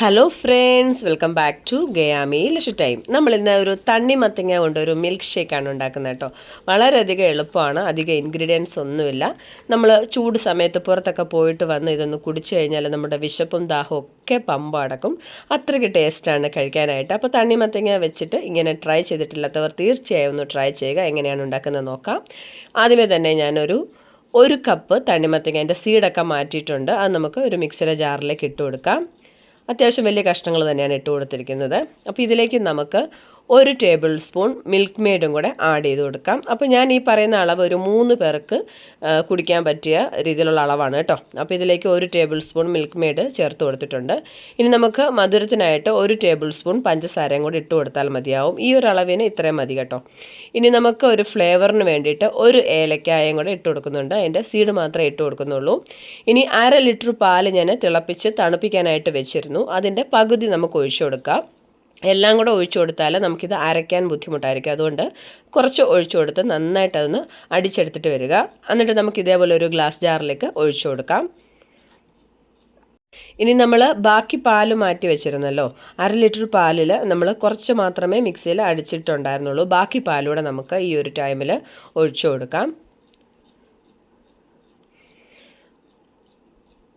Hello friends welcome back to ഗയാമി ലഷു time നമ്മൾ ഇന്ന് ഒരു തണ്ണിമത്തങ്ങ കൊണ്ട് ഒരു മിൽക്ക് ഷേക്കാണ് ഉണ്ടാക്കുന്നത് കേട്ടോ. വളരെയധികം എളുപ്പമാണ്. അധികം ഇൻഗ്രീഡിയൻസ് ഒന്നുമില്ല. നമ്മൾ ചൂട് സമയത്ത് പുറത്തൊക്കെ പോയിട്ട് വന്ന് ഇതൊന്ന് കുടിച്ചു കഴിഞ്ഞാൽ നമ്മുടെ വിശപ്പും ദാഹവും ഒക്കെ പമ്പ അടക്കും. അത്രയ്ക്ക് ടേസ്റ്റാണ് കഴിക്കാനായിട്ട്. അപ്പോൾ തണ്ണിമത്തങ്ങ വെച്ചിട്ട് ഇങ്ങനെ ട്രൈ ചെയ്തിട്ടില്ലാത്തവർ തീർച്ചയായും ഒന്ന് ട്രൈ ചെയ്യുക. എങ്ങനെയാണ് ഉണ്ടാക്കുന്നത് നോക്കാം. ആദ്യമേ തന്നെ ഞാനൊരു ഒരു കപ്പ് തണ്ണിമത്തങ്ങ അതിന്റെ സീഡൊക്കെ മാറ്റിയിട്ടുണ്ട്. അത് നമുക്ക് ഒരു മിക്സിയുടെ ജാറിലേക്ക് ഇട്ട് കൊടുക്കാം. അത്യാവശ്യം വലിയ കഷ്ണങ്ങൾ തന്നെയാണ് ഇട്ട് കൊടുത്തിരിക്കുന്നത്. അപ്പോൾ ഇതിലേക്ക് നമുക്ക് ഒരു ടേബിൾ സ്പൂൺ മിൽക്ക് മെയ്ഡും കൂടെ ആഡ് ചെയ്ത് കൊടുക്കാം. അപ്പോൾ ഞാൻ ഈ പറയുന്ന അളവ് ഒരു മൂന്ന് പേർക്ക് കുടിക്കാൻ പറ്റിയ രീതിയിലുള്ള അളവാണ് കേട്ടോ. അപ്പോൾ ഇതിലേക്ക് ഒരു ടേബിൾ സ്പൂൺ മിൽക്ക് മെയ്ഡ് ചേർത്ത് കൊടുത്തിട്ടുണ്ട്. ഇനി നമുക്ക് മധുരത്തിനായിട്ട് ഒരു ടേബിൾ സ്പൂൺ പഞ്ചസാരയും കൂടി ഇട്ട് കൊടുത്താൽ മതിയാവും. ഈ ഒരു അളവിന് ഇത്രയും മതി കേട്ടോ. ഇനി നമുക്ക് ഒരു ഫ്ലേവറിന് വേണ്ടിയിട്ട് ഒരു ഏലക്കായും കൂടെ ഇട്ട് കൊടുക്കുന്നുണ്ട്. അതിന്റെ സീഡ് മാത്രമേ ഇട്ട് കൊടുക്കുന്നുള്ളൂ. ഇനി അര ലിറ്റർ പാൽ ഞാൻ തിളപ്പിച്ച് തണുപ്പിക്കാനായിട്ട് വെച്ചിരുന്നു. അതിന്റെ പകുതി നമുക്ക് ഒഴിച്ചു കൊടുക്കാം. എല്ലാം കൂടെ ഒഴിച്ചു കൊടുത്താൽ നമുക്കിത് അരയ്ക്കാൻ ബുദ്ധിമുട്ടായിരിക്കും. അതുകൊണ്ട് കുറച്ച് ഒഴിച്ചു കൊടുത്ത് നന്നായിട്ട് അതൊന്ന് അടിച്ചെടുത്തിട്ട് വരിക. എന്നിട്ട് നമുക്ക് ഇതേപോലെ ഒരു ഗ്ലാസ് ജാറിലേക്ക് ഒഴിച്ചു കൊടുക്കാം. ഇനി നമ്മൾ ബാക്കി പാൽ മാറ്റി വെച്ചിരുന്നല്ലോ. അര ലിറ്റർ പാലിൽ നമ്മൾ കുറച്ച് മാത്രമേ മിക്സിയിൽ അടിച്ചിട്ടുണ്ടായിരുന്നുള്ളൂ. ബാക്കി പാലൂടെ നമുക്ക് ഈ ഒരു ടൈമിൽ ഒഴിച്ചു കൊടുക്കാം.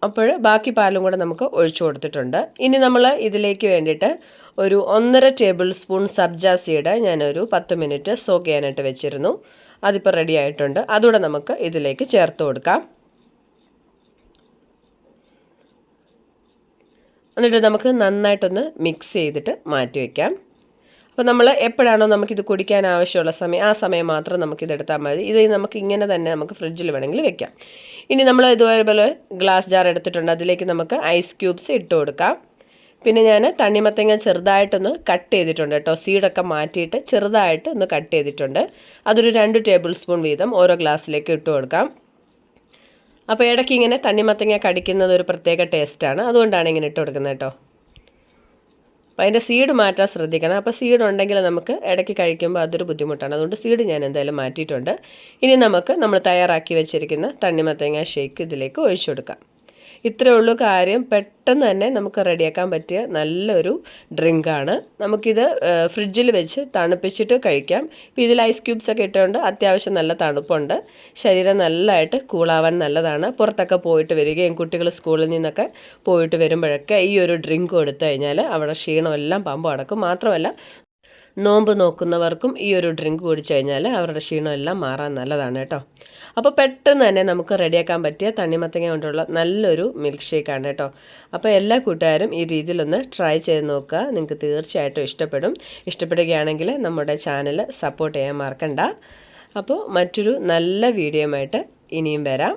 അപ്പോൾ ബാക്കി പാലും കൂടെ നമുക്ക് ഒഴിച്ചു കൊടുത്തിട്ടുണ്ട്. ഇനി നമ്മൾ ഇതിലേക്ക് വേണ്ടിയിട്ട് ഒരു ഒന്നര ടേബിൾ സ്പൂൺ സബ്ജ സീഡ് ഞാനൊരു പത്ത് മിനിറ്റ് സോക്ക് ചെയ്യാനായിട്ട് വെച്ചിരുന്നു. അതിപ്പോൾ റെഡി ആയിട്ടുണ്ട്. അതുകൂടെ നമുക്ക് ഇതിലേക്ക് ചേർത്ത് കൊടുക്കാം. എന്നിട്ട് നമുക്ക് നന്നായിട്ടൊന്ന് മിക്സ് ചെയ്തിട്ട് മാറ്റി വയ്ക്കാം അപ്പോൾ നമ്മൾ എപ്പോഴാണോ നമുക്കിത് കുടിക്കാൻ ആവശ്യമുള്ള സമയം ആ സമയം മാത്രം നമുക്കിത് എടുത്താൽ മതി. ഇത് നമുക്ക് ഇങ്ങനെ തന്നെ നമുക്ക് ഫ്രിഡ്ജിൽ വേണമെങ്കിൽ വെക്കാം. ഇനി നമ്മൾ ഇതുപോലെ ഗ്ലാസ് ജാർ എടുത്തിട്ടുണ്ട്. അതിലേക്ക് നമുക്ക് ഐസ് ക്യൂബ്സ് ഇട്ട് കൊടുക്കാം. പിന്നെ ഞാൻ തണ്ണിമത്തങ്ങ ചെറുതായിട്ടൊന്ന് കട്ട് ചെയ്തിട്ടുണ്ട് കേട്ടോ. സീഡൊക്കെ മാറ്റിയിട്ട് ചെറുതായിട്ട് ഒന്ന് കട്ട് ചെയ്തിട്ടുണ്ട്. അതൊരു രണ്ട് ടേബിൾ സ്പൂൺ വീതം ഓരോ ഗ്ലാസ്സിലേക്ക് ഇട്ട് കൊടുക്കാം. അപ്പോൾ ഇടയ്ക്ക് ഇങ്ങനെ തണ്ണിമത്തങ്ങ കടിക്കുന്നത് ഒരു പ്രത്യേക ടേസ്റ്റാണ് അതുകൊണ്ടാണ് ഇങ്ങനെ ഇട്ട് കൊടുക്കുന്നത് കേട്ടോ. അപ്പോൾ അതിന്റെ സീഡ് മാറ്റാൻ ശ്രദ്ധിക്കണം. അപ്പോൾ സീഡ് ഉണ്ടെങ്കിൽ നമുക്ക് ഇടയ്ക്ക് കഴിക്കുമ്പോൾ അതൊരു ബുദ്ധിമുട്ടാണ്. അതുകൊണ്ട് സീഡ് ഞാൻ എന്തായാലും മാറ്റിയിട്ടുണ്ട്. ഇനി നമുക്ക് നമ്മൾ തയ്യാറാക്കി വെച്ചിരിക്കുന്ന തണ്ണിമത്തങ്ങ ഷേക്ക് ഇതിലേക്ക് ഒഴിച്ചു കൊടുക്കാം. ഇത്രയേ ഉള്ളൂ കാര്യം. പെട്ടെന്ന് തന്നെ നമുക്ക് റെഡിയാക്കാൻ പറ്റിയ നല്ലൊരു ഡ്രിങ്കാണ്. നമുക്കിത് ഫ്രിഡ്ജിൽ വെച്ച് തണുപ്പിച്ചിട്ട് കഴിക്കാം. ഇപ്പോൾ ഇതിൽ ഐസ് ക്യൂബ്സ് ഒക്കെ ഇട്ടുകൊണ്ട് അത്യാവശ്യം നല്ല തണുപ്പുണ്ട്. ശരീരം നല്ലതായിട്ട് കൂളാവാൻ നല്ലതാണ്. പുറത്തൊക്കെ പോയിട്ട് വരികയും കുട്ടികൾ സ്കൂളിൽ നിന്നൊക്കെ പോയിട്ട് വരുമ്പോഴൊക്കെ ഈ ഒരു ഡ്രിങ്ക് കൊടുത്തു കഴിഞ്ഞാൽ അവിടെ ക്ഷീണമെല്ലാം പമ്പ് അടക്കും. മാത്രമല്ല നോമ്പ് നോക്കുന്നവർക്കും ഈ ഒരു ഡ്രിങ്ക് കുടിച്ചു കഴിഞ്ഞാൽ അവരുടെ ക്ഷീണമെല്ലാം മാറാൻ നല്ലതാണ് കേട്ടോ. അപ്പോൾ പെട്ടെന്ന് തന്നെ നമുക്ക് റെഡിയാക്കാൻ പറ്റിയ തണ്ണിമത്തങ്ങ കൊണ്ടുള്ള നല്ലൊരു മിൽക്ക് ഷേക്കാണ് കേട്ടോ. അപ്പോൾ എല്ലാ കൂട്ടുകാരും ഈ രീതിയിലൊന്ന് ട്രൈ ചെയ്ത് നോക്കുക. നിങ്ങൾക്ക് തീർച്ചയായിട്ടും ഇഷ്ടപ്പെടും. ഇഷ്ടപ്പെടുകയാണെങ്കിൽ നമ്മുടെ ചാനൽ സപ്പോർട്ട് ചെയ്യാൻ മറക്കണ്ട. അപ്പോൾ മറ്റൊരു നല്ല വീഡിയോയുമായിട്ട് ഇനിയും വരാം.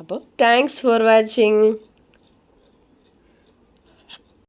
അപ്പോൾ താങ്ക്സ് ഫോർ വാച്ചിങ്